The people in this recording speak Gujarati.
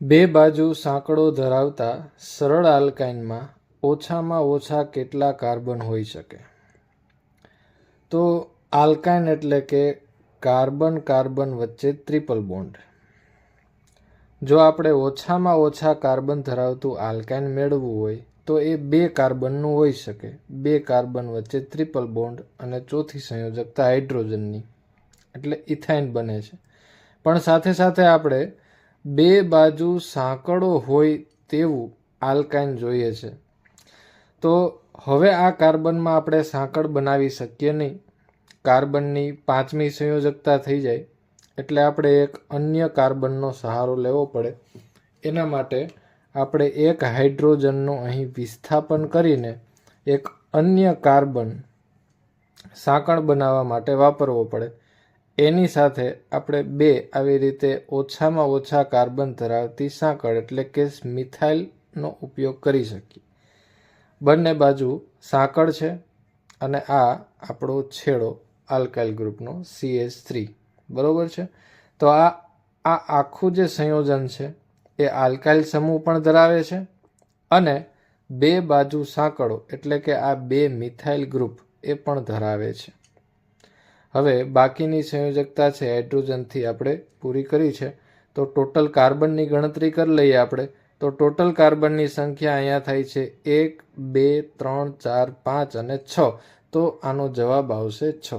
બે બાજુ સાંકળો ધરાવતા સરળ આલ્કાઇનમાં ઓછામાં ઓછા કેટલા કાર્બન હોઈ શકે? તો આલ્કાઇન એટલે કે કાર્બન કાર્બન વચ્ચે ટ્રિપલ બોન્ડ. જો આપણે ઓછામાં ઓછા કાર્બન ધરાવતું આલ્કાઇન મેળવવું હોય, તો એ બે કાર્બનનું હોઈ શકે. બે કાર્બન વચ્ચે ટ્રિપલ બોન્ડ અને ચોથી સંયોજકતા હાઇડ્રોજનની, એટલે ઇથાઇન બને છે. પણ સાથે સાથે આપણે બે બાજુ સાંકળો હોય તેવું આલ્કાઇન જોઈએ છે. તો હવે આ કાર્બનમાં આપણે સાંકળ બનાવી શકીએ નહીં. કાર્બનની પાંચમી સંયોજકતા થઈ જાય. એટલે આપણે એક અન્ય કાર્બનનો સહારો લેવો પડે. એના માટે આપણે એક હાઇડ્રોજનનું અહીં વિસ્થાપન કરીને એક અન્ય કાર્બન સાંકળ બનાવવા માટે વાપરવો પડે. એની સાથે આપણે બે આવી રીતે ઓછામાં ઓછા કાર્બન ધરાવતી સાંકળ એટલે કે મિથાઇલનો ઉપયોગ કરી શકીએ. બંને બાજુ સાંકળ છે અને આ આપણો છેડો આલ્કાઇલ ગ્રુપનો સીએચ થ્રી બરાબર છે? તો આ આ આખું જે સંયોજન છે એ આલ્કાઇલ સમૂહ પણ ધરાવે છે અને બે બાજુ સાંકળો એટલે કે આ બે મિથાઇલ ગ્રુપ એ પણ ધરાવે છે. હવે બાકીની સંયોજકતા છે હાઇડ્રોજનથી આપણે પૂરી કરી છે. તો ટોટલ કાર્બનની ગણતરી કરી લઈએ આપણે. તો ટોટલ કાર્બનની સંખ્યા અહીંયા થાય છે એક, બે, ત્રણ, ચાર, પાંચ અને છ. તો આનો જવાબ આવશે છ.